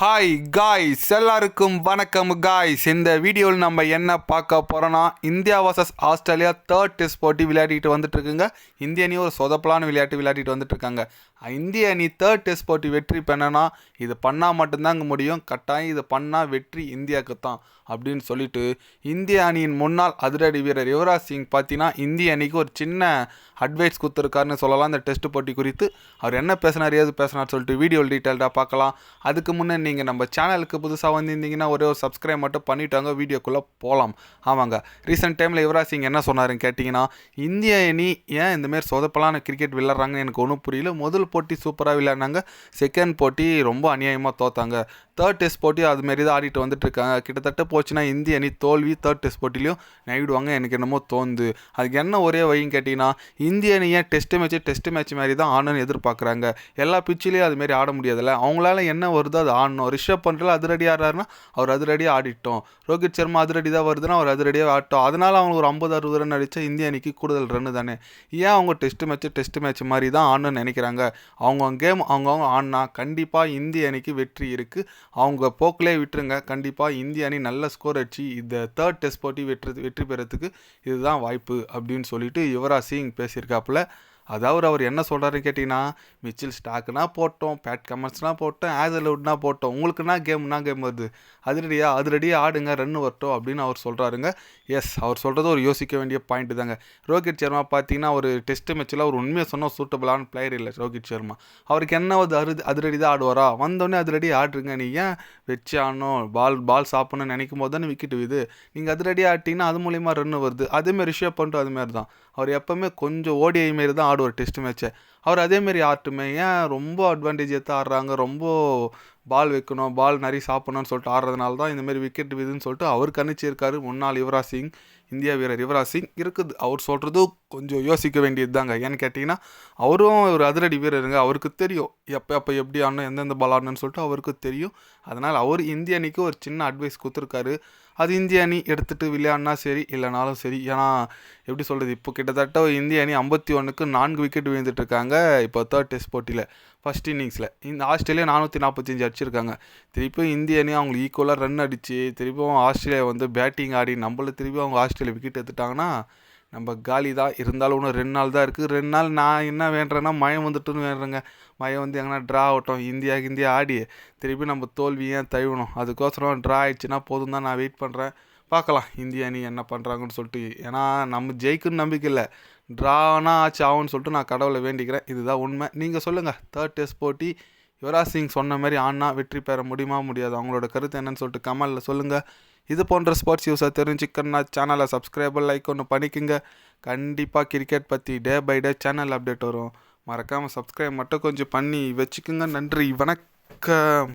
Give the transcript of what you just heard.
Hi guys எல்லாருக்கும் வணக்கம் guys இந்த வீடியோவில் நம்ம என்ன பார்க்க போகிறோன்னா India versus Australia third test போட்டி விளையாடிட்டு வந்துட்டுருக்குங்க. இந்திய அணி ஒரு சொதப்பலான விளையாட்டு விளையாடிட்டு வந்துட்டுருக்காங்க. இந்திய அணி தேர்ட் டெஸ்ட் போட்டி வெற்றி பண்ணனா இது பண்ணால் மட்டும்தாங்க முடியும். கட்டாயம் இது பண்ணால் வெற்றி இந்தியாவுக்கு தான் அப்படின்னு சொல்லிட்டு இந்திய அணியின் முன்னாள் அதிரடி வீரர் யுவராஜ் சிங் பார்த்தீங்கன்னா இந்திய அணிக்கு ஒரு சின்ன அட்வைஸ் கொடுத்துருக்காருன்னு சொல்லலாம். இந்த டெஸ்ட் போட்டி குறித்து அவர் என்ன பேசினார் ஏது பேசினார் சொல்லிட்டு வீடியோ டீட்டெயில்டாக பார்க்கலாம். அதுக்கு முன்னே நீங்கள் நம்ம சேனலுக்கு புதுசாக வந்திருந்தீங்கன்னா ஒரே ஒரு சப்ஸ்கிரைப் மட்டும் பண்ணிட்டாங்க வீடியோக்குள்ளே போகலாம் ஆமாங்க. ரீசெண்ட் டைமில் யுவராஜ் சிங் என்ன சொன்னாருன்னு கேட்டிங்கன்னா இந்திய அணி ஏன் இந்தமாரி சொதப்பலான கிரிக்கெட் விளையாடுறாங்கன்னு எனக்கு ஒன்றும் புரியல. முதல் போட்டி சூப்பராக விளையாடினாங்க. செகண்ட் போட்டி ரொம்ப அநியாயமாக தோத்தாங்க. தேர்ட் டெஸ்ட் போட்டி அதுமாரி தான் ஆடிட்டு வந்துட்டு இருக்காங்க. கிட்டத்தட்ட போச்சுன்னா இந்திய அணி தோல்வி தேர்ட் டெஸ்ட் போட்டிலையும் நைவிடுவாங்க. எனக்கு என்னமோ தோணுது. அதுக்கு என்ன ஒரே வழின்னு கேட்டிங்கன்னா இந்திய அணி ஏன் டெஸ்ட் மேட்ச் டெஸ்ட் மேட்ச் மாதிரி தான் ஆடணும்னு எதிர்பார்க்குறாங்க. எல்லா பிச்சிலையும் அதுமாரி ஆட முடியாதுல்ல. அவங்களால என்ன வருதோ அது ஆடணும். ரிஷப் பண்ணுறதுல அதிரடி ஆடுறாருன்னா அவர் அதிரடியாக ஆடிட்டோம். ரோஹித் சர்மா அதிரடி தான் வருதுன்னா அவர் அதிரடியாக ஆட்டோம். அதனால் அவங்க ஒரு ஐம்பது அறுபது ரன் அடித்தா இந்திய அணிக்கு கூடுதல் ரன்னு தானே. ஏன் அவங்க டெஸ்ட் மேட்ச் டெஸ்ட் மேட்ச் மாதிரி தான் ஆடணும்னு நினைக்கிறாங்க? அவங்க கேம் அவங்கவுங்க ஆடினா கண்டிப்பாக இந்திய அணிக்கு வெற்றி இருக்குது அவங்க போக்கிலே விட்டுருங்க. கண்டிப்பாக இந்திய அணி நல்ல ஸ்கோர் அடிச்சு இந்த தேர்ட் டெஸ்ட் போட்டி வெற்றி வெற்றி பெறத்துக்கு இதுதான் வாய்ப்பு அப்படின்னு சொல்லிட்டு யுவராஜ் சிங் பேசியிருக்காப்புல. அதாவது அவர் என்ன சொல்கிறாருன்னு கேட்டிங்கன்னா மிச்சில் ஸ்டாக்குனா போட்டோம் பேட் கமெண்ட்ஸ்னா போட்டோம் ஆசல்வுட்னா போட்டோம். உங்களுக்குன்னா கேம்னா கேம் வருது. அதிரடியா அதிரடியாக ஆடுங்க ரன் வரட்டும் அப்படின்னு அவர் சொல்கிறாருங்க எஸ் அவர் சொல்கிறது ஒரு யோசிக்க வேண்டிய பாயிண்ட் தாங்க. ரோஹித் சர்மா பார்த்தீங்கன்னா ஒரு டெஸ்ட் மேட்ச்சில் அவர் உண்மையை சொன்னால் சூட்டபிளான பிளேயர் இல்லை ரோஹித் சர்மா. அவருக்கு என்ன அது அது அதிரடி தான் ஆடுவாரா? வந்தோடனே அதிரடி ஆடுறீங்க நீ ஏன் வச்சு ஆடணும் பால் பால் சாப்பிடணும்னு நினைக்கும் போது தானே விக்கெட் விது. நீங்கள் அதிரடி ஆட்டிங்கன்னா அது மூலியமாக ரன் வருது. அதேமாரி ரிஷப் பண்ணிட்டு அதுமாரி தான். அவர் எப்போவுமே கொஞ்சம் ஓடிஐ மாரி தான் ஒரு டெஸ்ட் மேட்ச்சை அவர் அதேமாரி ஆட்டுமே. ஏன் ரொம்ப அட்வான்டேஜ் எடுத்து ஆடுறாங்க? ரொம்ப பால் வைக்கணும் பால் நிறைய சாப்பிடணும்னு சொல்லிட்டு ஆடுறதுனால தான் இந்தமாரி விக்கெட் விதுன்னு சொல்லிட்டு அவர் கணிச்சிருக்காரு முன்னாள் யுவராஜ் சிங் இந்தியா வீரர் யுவராஜ் சிங் இருக்குது. அவர் சொல்கிறதும் கொஞ்சம் யோசிக்க வேண்டியது தாங்க. ஏன்னு கேட்டிங்கன்னா அவரும் ஒரு அதிரடி வீரருங்க. அவருக்கு தெரியும் எப்போ எப்போ எப்படி ஆடணும் எந்தெந்த பால் ஆடணும்னு சொல்லிட்டு அவருக்கு தெரியும். அதனால் அவர் இந்திய அணிக்கு ஒரு சின்ன அட்வைஸ் கொடுத்துருக்காரு. அது இந்திய அணி எடுத்துகிட்டு விளையாடினா சரி இல்லைனாலும் சரி. ஏன்னா எப்படி சொல்கிறது இப்போ கிட்டத்தட்ட இந்திய அணி ஐம்பத்தி ஒன்றுக்கு நான்கு விக்கெட் விழுந்துட்டு இருக்காங்க. இப்போ தேர்ட் டெஸ்ட் போட்டியில் ஃபஸ்ட் இன்னிங்ஸில் இந்த ஆஸ்திரேலியா நானூற்றி நாற்பத்தஞ்சு அடிச்சிருக்காங்க. திருப்பியும் இந்திய அணி அவங்களுக்கு ஈக்குவலாக ரன் அடித்து திருப்பியும் ஆஸ்திரேலியா வந்து பேட்டிங் ஆடி நம்மள திருப்பி அவங்க ஆஸ்திரேலியா விக்கெட் எடுத்துட்டாங்கன்னா நம்ம காலி தான். இருந்தாலும் இன்னும் ரெண்டு நாள் தான் இருக்குது ரெண்டு நாள் நான் என்ன வேண்டுறேன்னா மழை வந்துட்டுன்னு வேண்டுறேங்க மழை வந்து எங்கன்னா ட்ரா ஆகட்டும். இந்தியா இந்தியா ஆடி திருப்பி நம்ம தோல்வி ஏன் தழுவணும்? அதுக்கோசரம் ட்ரா ஆயிடுச்சுன்னா போதும் தான் நான் வெயிட் பண்ணுறேன் பார்க்கலாம் இந்திய அணி என்ன பண்ணுறாங்கன்னு சொல்லிட்டு. ஏன்னா நம்ம ஜெயிக்குன்னு நம்பிக்கை இல்லை. ட்ரானா ஆச்சு ஆகும்னு சொல்லிட்டு நான் கடவுளை வேண்டிக்கிறேன். இதுதான் உண்மை. நீங்கள் சொல்லுங்கள் தேர்ட் டெஸ்ட் போட்டி யுவராஜ் சிங் சொன்ன மாதிரி ஆனா வெற்றி பெற முடியுமா முடியாது? அவங்களோட கருத்து என்னன்னு சொல்லிட்டு கமலில் சொல்லுங்கள் இது போன்ற ஸ்போர்ட்ஸ் யூஸாக தெரிஞ்சுக்கணும்னா சேனலை சப்ஸ்கிரைபர் லைக் ஒன்று பண்ணிக்கோங்க. கண்டிப்பாக கிரிக்கெட் பற்றி day by day channel update வரும். மறக்காமல் சப்ஸ்கிரைப் மட்டும் கொஞ்சம் பண்ணி வச்சுக்கோங்க. நன்றி வணக்கம்.